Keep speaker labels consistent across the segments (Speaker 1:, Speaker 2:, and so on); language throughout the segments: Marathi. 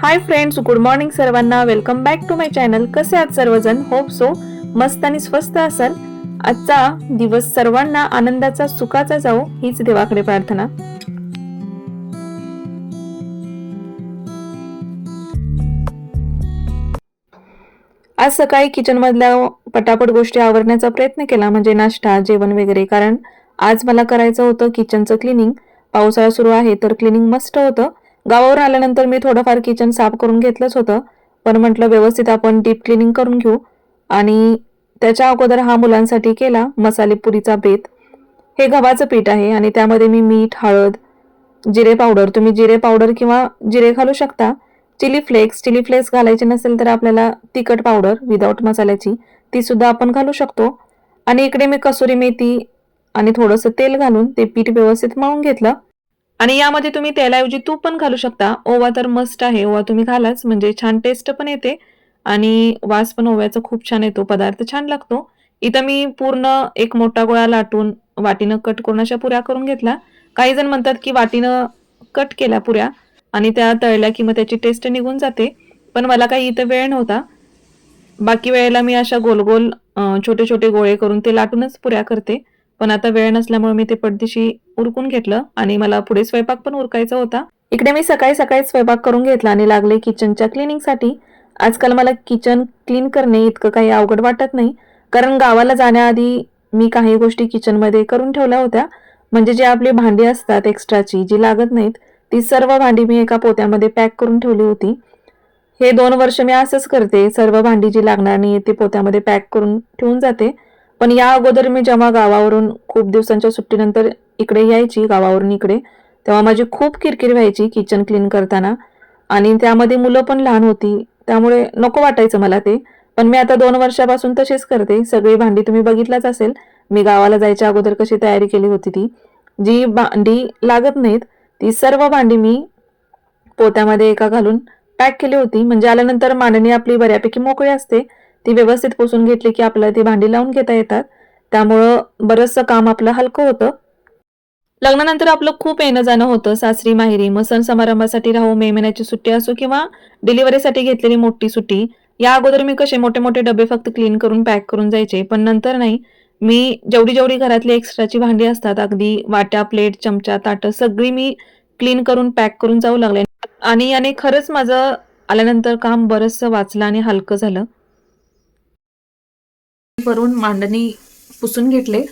Speaker 1: हाय फ्रेंड्स गुड मॉर्निंग सर्वांना. Welcome back to my channel कसे आहात सर्वजण? होप सो मस्त आणि स्वस्त असाल. आजचा दिवस सर्वांना आनंदाचा सुखाचा जाऊ हीच देवाकडे प्रार्थना. आज सकाळी किचन मधल्या पटापट गोष्टी आवरण्याचा प्रयत्न केला म्हणजे नाश्ता जेवण वगैरे. कारण आज मला करायचं होतं किचनचं क्लिनिंग पावसाळा सुरू आहे तर क्लिनिंग मस्त होतं. गावावर आल्यानंतर मी थोडंफार किचन साफ करून घेतलंच होतं. पण म्हटलं व्यवस्थित आपण डीप क्लिनिंग करून घेऊ. आणि त्याच्या अगोदर हा मुलांसाठी केला मसाले पुरीचा बेत. हे गव्हाचं पीठ आहे आणि त्यामध्ये मी मीठ हळद जिरे पावडर. तुम्ही जिरे पावडर किंवा जिरे घालू शकता. चिली फ्लेक्स चिली फ्लेक्स घालायचे नसेल तर आपल्याला तिखट पावडर विदाऊट मसाल्याची ती सुद्धा आपण घालू शकतो. आणि इकडे मी कसुरी मेथी आणि थोडंसं तेल घालून ते पीठ व्यवस्थित मळून घेतलं. आणि यामध्ये तुम्ही तेलाऐवजी तूप पण घालू शकता. ओवा तर मस्ट आहे. ओवा तुम्ही घालाच. म्हणजे छान टेस्ट पण येते. आणि वास पण ओव्याचा खूप छान येतो. पदार्थ छान लागतो. इथं मी पूर्ण एक मोठा गोळा लाटून वाटीनं कट करून अशा पुऱ्या करून घेतल्या. काही जण म्हणतात की वाटीनं कट केल्या पुऱ्या. आणि त्या तळल्या की मग त्याची टेस्ट निघून जाते. पण मला काही इथं वेळ नव्हता. बाकी वेळेला मी अशा गोल गोल छोटे छोटे गोळे करून ते लाटूनच पुऱ्या करते. पण आता वेळ नसल्यामुळे मी ते पडदिशी उरकून घेतलं आणि मला पुढे स्वयंपाक पण उरकायचा होता. इकडे मी सकाळी सकाळी स्वयंपाक करून घेतला आणि लागले किचनच्या क्लिनिंगसाठी आजकाल मला किचन क्लीन करणे इतकं काही अवघड वाटत नाही. कारण गावाला जाण्याआधी मी काही गोष्टी किचनमध्ये करून ठेवल्या होत्या. म्हणजे जी आपली भांडी असतात एक्स्ट्राची जी लागत नाहीत ती सर्व भांडी मी एका पोत्यामध्ये पॅक करून ठेवली होती. हे दोन वर्ष मी असंच करते. सर्व भांडी जी लागणार नाही ती पोत्यामध्ये पॅक करून ठेवून जाते. पण या अगोदर मी जेव्हा गावावरून खूप दिवसांच्या सुट्टीनंतर इकडे यायची गावावरून इकडे तेव्हा माझी खूप किरकिर व्हायची किचन क्लीन करताना. आणि त्यामध्ये मुलं पण लहान होती त्यामुळे नको वाटायचं मला ते. पण मी आता दोन वर्षापासून तशीच करते. सगळी भांडी तुम्ही बघितलाच असेल. मी गावाला जायच्या अगोदर कशी तयारी केली होती ती. जी भांडी लागत नाहीत ती सर्व भांडी मी पोत्यामध्ये एका घालून पॅक केली होती. म्हणजे आल्यानंतर मांडणी आपली बऱ्यापैकी मोकळी असते. ती व्यवस्थित पुसून घेतली की आपल्याला ती भांडी लावून घेता येतात. त्यामुळं बरंचसं काम आपलं हलकं होतं. लग्नानंतर आपलं खूप येणं जाणं होतं. सासरी माहेरी मग सण समारंभासाठी राहू मे महिन्याची सुट्टी असो किंवा डिलिव्हरीसाठी घेतलेली मोठी सुट्टी या अगोदर मी कसे मोठे मोठे डबे फक्त क्लीन करून पॅक करून जायचे. पण नंतर नाही. मी जेवढी जेवढी घरातली एक्स्ट्राची भांडी असतात अगदी वाट्या प्लेट चमचा ताटं सगळी मी क्लीन करून पॅक करून जाऊ लागले. आणि याने खरंच माझं आल्यानंतर काम बरंचसं वाचलं आणि हलकं झालं. भरून मांडणी पुसून घेतले.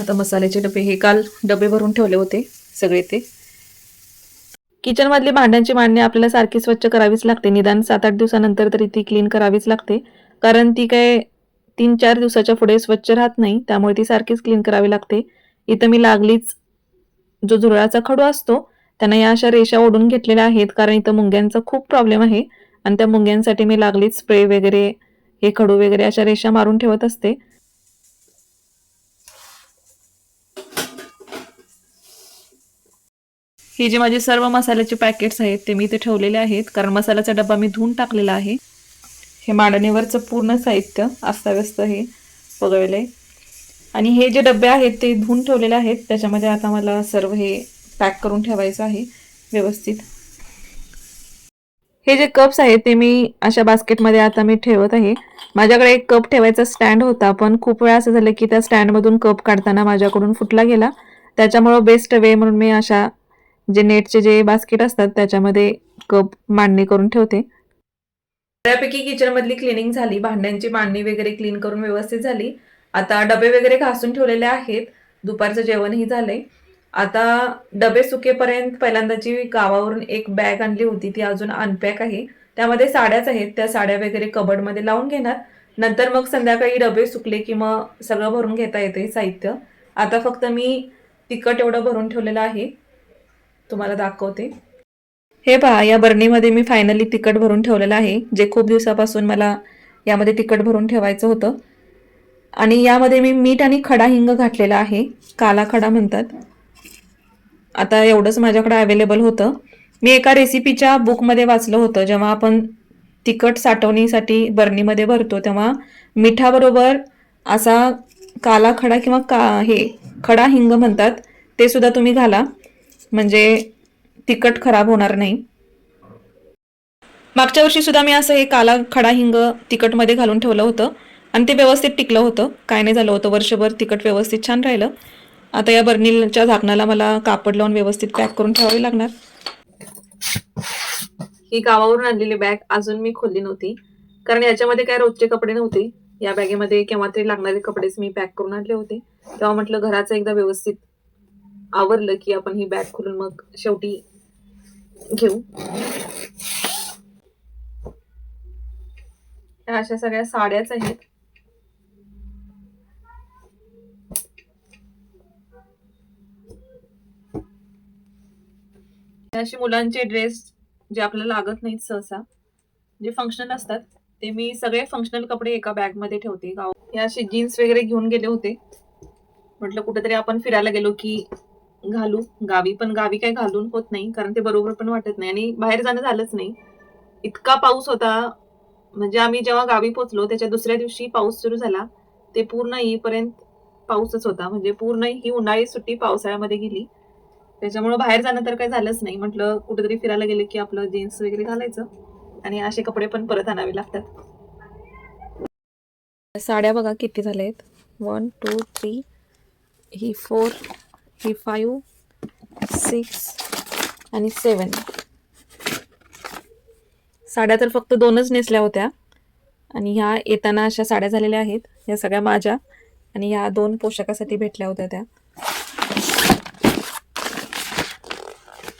Speaker 1: आता मसाल्याचे डबे हे काल डबे भरून ठेवले होते सगळे ते. किचन मधली भांड्यांची मांडणी आपल्याला सारखी स्वच्छ करावीच लागते. निदान सात आठ दिवसानंतर तरी ती क्लीन करावीच लागते. कारण ती काय तीन चार दिवसाच्या पुढे स्वच्छ राहत नाही त्यामुळे ती सारखीच क्लीन करावी लागते. इथं मी लागलीच जो झुरळाचा खडू असतो त्यांना या अशा रेषा ओढून घेतलेल्या आहेत. कारण इथं मुंग्यांचा खूप प्रॉब्लेम आहे. आणि त्या मुंग्यांसाठी मी लागलीच स्प्रे वगैरे हे खडू वगैरे अशा रेषा मारून ठेवत असते. हे जे माझे सर्व मसाल्याचे पॅकेट्स आहेत ते मी इथे ठेवलेले आहेत. कारण मसाल्याचा डब्बा मी धुवून टाकलेला आहे. हे मांडणीवरचं पूर्ण साहित्य अस्ताव्यस्त हे वगळले आणि हे जे डबे आहेत ते धुवून ठेवलेले आहेत. त्याच्यामध्ये आता मला सर्व हे पॅक करून ठेवायचं आहे व्यवस्थित. हे जे कप्स आहेत ते मी अशा बास्केटमध्ये आता मी ठेवत आहे. माझ्याकडे एक कप ठेवायचा स्टँड होता पण खूप वेळा असं झालं की त्या स्टँडमधून कप काढताना माझ्याकडून फुटला गेला. त्याच्यामुळं बेस्ट वे म्हणून मी अशा जे नेटचे जे बास्केट असतात त्याच्यामध्ये कप मांडणी करून ठेवते. बऱ्यापैकी किचनमधली क्लिनिंग झाली भांड्यांची मांडणी वगैरे क्लीन करून व्यवस्थित झाली. आता डबे वगैरे घासून ठेवलेले आहेत. दुपारचं जेवणही झालंय. आता डबे सुकेपर्यंत पहिल्यांदाची गावावरून एक बॅग आणली होती ती अजून अनपॅक आहे. त्यामध्ये साड्याच आहेत त्या साड्या वगैरे कबडमध्ये लावून घेणार. नंतर मग संध्याकाळी डबे सुकले की मग सगळं भरून घेता येते साहित्य. आता फक्त मी तिखट एवढं भरून ठेवलेलं आहे. तुम्हाला दाखवते. हे पहा या बरणीमध्ये मी फायनली तिखट भरून ठेवलेलं आहे जे खूप दिवसापासून मला यामध्ये तिखट भरून ठेवायचं होतं. आणि यामध्ये मी मीठ आणि खडा हिंग घातलेला आहे काला खडा म्हणतात. आता एवढंच माझ्याकडे अवेलेबल होतं. मी एका रेसिपीच्या बुकमध्ये वाचलं होतं. जेव्हा आपण तिखट साठवणीसाठी बरणीमध्ये भरतो तेव्हा मिठाबरोबर असा काला खडा किंवा का हे खडा हिंग म्हणतात ते सुद्धा तुम्ही घाला. म्हणजे तिखट खराब होणार नाही. मागच्या वर्षी सुद्धा मी असं हे काला खडा हिंग तिखटमध्ये घालून ठेवलं होतं. आणि ते व्यवस्थित टिकलं होतं. काय नाही झालं होतं. वर्षभर तिखट व्यवस्थित छान राहिलं. आता या बर्नीलच्या झाकणाला मला कापड लावून व्यवस्थित पॅक करून ठेवावी लागणार. ही गावावरून आणलेली बॅग अजून मी खोलली नव्हती. कारण याच्यामध्ये काय रोजचे कपडे नव्हते. या बॅगेमध्ये केव्हा तरी लागणारे कपडेच मी पॅक करून आणले होते. तेव्हा म्हटलं घराचं एकदा व्यवस्थित आवरलं की आपण ही बॅग खोलून मग शेवटी घेऊ. अशा सगळ्या साड्याच आहेत. असे मुलांचे ड्रेस जे आपल्याला लागत नाहीत सहसा जे फंक्शनल असतात ते मी सगळे फंक्शनल कपडे एका बॅगमध्ये ठेवते. गाव हे असे जीन्स वगैरे घेऊन गेले होते. म्हटलं कुठेतरी आपण फिरायला गेलो की घालू. गावी पण गावी काही घालून होत नाही कारण ते बरोबर पण वाटत नाही. आणि बाहेर जाणं झालंच नाही. इतका पाऊस होता. म्हणजे आम्ही जेव्हा गावी पोचलो त्याच्या दुसऱ्या दिवशी पाऊस सुरू झाला. ते पूर्ण येईपर्यंत पाऊसच होता. म्हणजे पूर्ण ही उन्हाळी सुट्टी पावसाळ्यामध्ये गेली. त्याच्यामुळे बाहेर जाणं तर काही झालंच नाही. म्हटलं कुठेतरी फिरायला गेले की आपलं जीन्स वगैरे घालायचं आणि असे कपडे पण परत आणावे लागतात. साड्या बघा किती झाल्या आहेत वन टू थ्री ही फोर ही फाईव्ह सिक्स आणि सेवन साड्या तर फक्त दोनच नेसल्या होत्या. आणि ह्या येताना अशा साड्या झालेल्या आहेत. या सगळ्या माझ्या आणि ह्या दोन पोशाखासाठी भेटल्या होत्या त्या.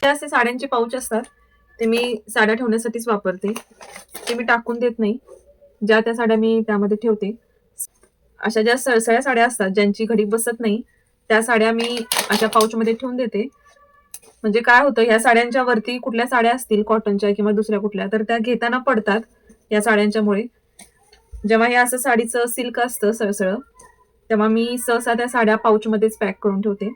Speaker 1: हे असे साड्यांचे पाऊच असतात ते मी साड्या ठेवण्यासाठीच वापरते. ते मी टाकून देत नाही. ज्या त्या साड्या मी त्यामध्ये ठेवते. अशा ज्या सळसळ्या साड्या असतात ज्यांची घडी बसत नाही त्या साड्या मी अशा पाऊचमध्ये ठेवून देते. म्हणजे काय होतं ह्या साड्यांच्या वरती कुठल्या साड्या असतील कॉटनच्या किंवा दुसऱ्या कुठल्या तर त्या घेताना पडतात या साड्यांच्यामुळे. जेव्हा हे असं साडीचं सिल्क असतं सळसळ तेव्हा मी सहसा त्या साड्या पाऊचमध्येच पॅक करून ठेवते.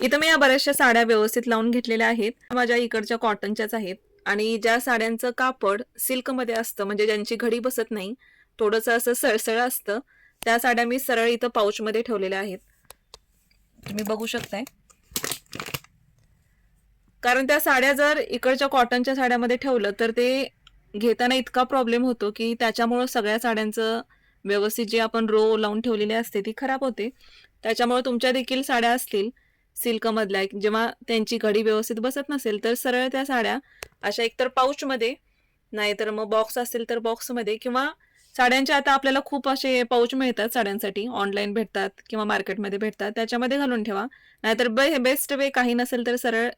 Speaker 1: इथं मी या बऱ्याचशा साड्या व्यवस्थित लावून घेतलेल्या आहेत. माझ्या इकडच्या कॉटनच्याच आहेत. आणि ज्या साड्यांचं कापड सिल्कमध्ये असतं म्हणजे ज्यांची घडी बसत नाही थोडंसं असं सळसळ असतं त्या साड्या मी सरळ इथं पाऊचमध्ये ठेवलेल्या आहेत. तुम्ही बघू शकताय. कारण त्या साड्या जर इकडच्या कॉटनच्या साड्यामध्ये ठेवलं तर ते घेताना इतका प्रॉब्लेम होतो की त्याच्यामुळं सगळ्या साड्यांचं व्यवस्थित जे आपण रो लावून ठेवलेली असते ती खराब होते. त्याच्यामुळे तुमच्या देखील साड्या असतील. सिल्कमधल्या जेव्हा त्यांची घडी व्यवस्थित बसत नसेल तर सरळ त्या साड्या अशा एकतर पाऊचमध्ये नाहीतर मग बॉक्स असेल तर बॉक्समध्ये किंवा साड्यांच्या आता आपल्याला खूप असे पाऊच मिळतात साड्यांसाठी. ऑनलाईन भेटतात किंवा मार्केटमध्ये भेटतात. त्याच्यामध्ये घालून ठेवा. नाहीतर बे बेस्ट वे काही नसेल तर सरळ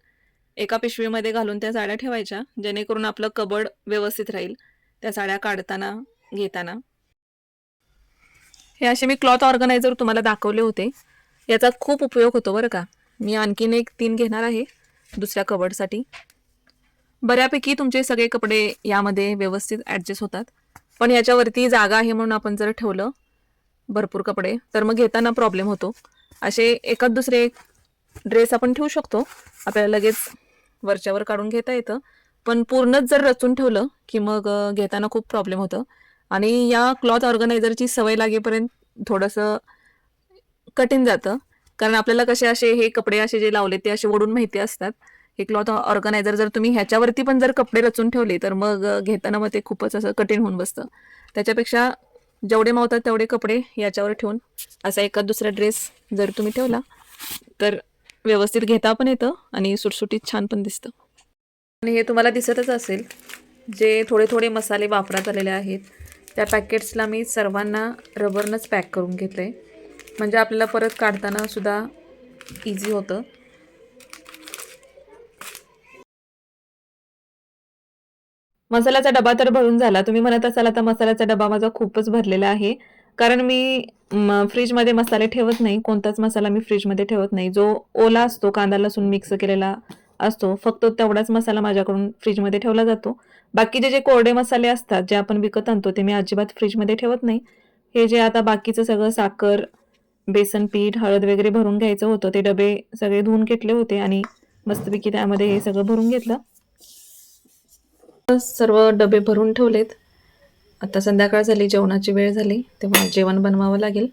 Speaker 1: एका पिशवीमध्ये घालून त्या साड्या ठेवायच्या जेणेकरून आपलं कबड व्यवस्थित राहील त्या साड्या काढताना घेताना. हे असे मी क्लॉथ ऑर्गनायझर तुम्हाला दाखवले होते. याचा खूप उपयोग होतो बरं का. मी आणखीन एक तीन घेणार आहे दुसऱ्या कबडसाठी बऱ्यापैकी तुमचे सगळे कपडे यामध्ये व्यवस्थित ॲडजस्ट होतात. पण याच्यावरती जागा आहे म्हणून आपण जर ठेवलं भरपूर कपडे तर मग घेताना प्रॉब्लेम होतो. असे एकाच दुसरे ड्रेस आपण ठेवू शकतो. आपल्याला लगेच वरच्यावर काढून घेता येतं. पण पूर्णच जर रचून ठेवलं की मग घेताना खूप प्रॉब्लेम होतं. आणि या क्लॉथ ऑर्गनायझरची सवय लागेपर्यंत थोडंसं कठीण जातं. कारण आपल्याला कसे असे हे कपडे असे जे लावले ते असे ओढून माहिती असतात. हे क्लॉथ ऑर्गनायझर जर तुम्ही ह्याच्यावरती पण जर कपडे रचून ठेवले तर मग घेताना मग ते खूपच असं कठीण होऊन बसतं. त्याच्यापेक्षा जेवढे मावतात तेवढे कपडे याच्यावर ठेवून असा एखाद दुसरा ड्रेस जर तुम्ही ठेवला तर व्यवस्थित घेता पण येतं आणि सुटसुटीत छान पण दिसतं. आणि हे तुम्हाला दिसतच असेल जे थोडे थोडे मसाले वापरात आलेले आहेत. त्या पॅकेट्सला मी सर्वांना रबरनंच पॅक करून घेतलं आहे म्हणजे आपल्याला परत काढताना सुद्धा इझी होतं. मसाल्याचा डबा तर भरून झाला. तुम्ही म्हणत असाल आता मसाल्याचा डबा माझा खूपच भरलेला आहे. कारण मी फ्रीजमध्ये मसाले ठेवत नाही. कोणताच मसाला मी फ्रीजमध्ये ठेवत नाही. जो ओला असतो कांदा लसूण मिक्स केलेला असतो फक्त तेवढाच मसाला माझ्याकडून फ्रीजमध्ये ठेवला जातो. बाकीचे जे कोरडे मसाले असतात जे आपण विकत आणतो ते मी अजिबात फ्रीजमध्ये ठेवत नाही. हे जे आता बाकीचं सगळं साखर बेसन पीठ हळद वगैरे भरून घ्यायचं होतं. ते डबे सगळे धुवून घेतले होते आणि मस्तपैकी त्यामध्ये हे सगळं भरून घेतलं. सर्व डबे भरून ठेवलेत. आता संध्याकाळ झाली जेवणाची वेळ झाली तेव्हा जेवण बनवावं लागेल.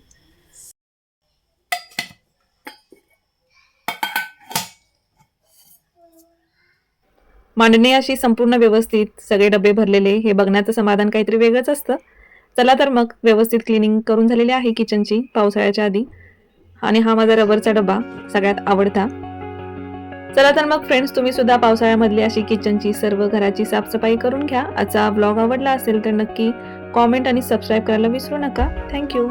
Speaker 1: मांडणी अशी संपूर्ण व्यवस्थित सगळे डबे भरलेले हे बघण्याचं समाधान काहीतरी वेगळंच असतं. चला तर मग व्यवस्थित क्लिनिंग करून झालेली आहे किचनची पावसाळ्याच्या आधी. आणि हा माझा रबरचा डबा सगळ्यात आवडता. चला तर मग फ्रेंड्स तुम्ही सुद्धा पावसाळ्यामधली अशी किचनची सर्व घराची साफसफाई करून घ्या. आजचा ब्लॉग आवडला असेल तर नक्की कॉमेंट आणि सबस्क्राईब करायला विसरू नका. थँक्यू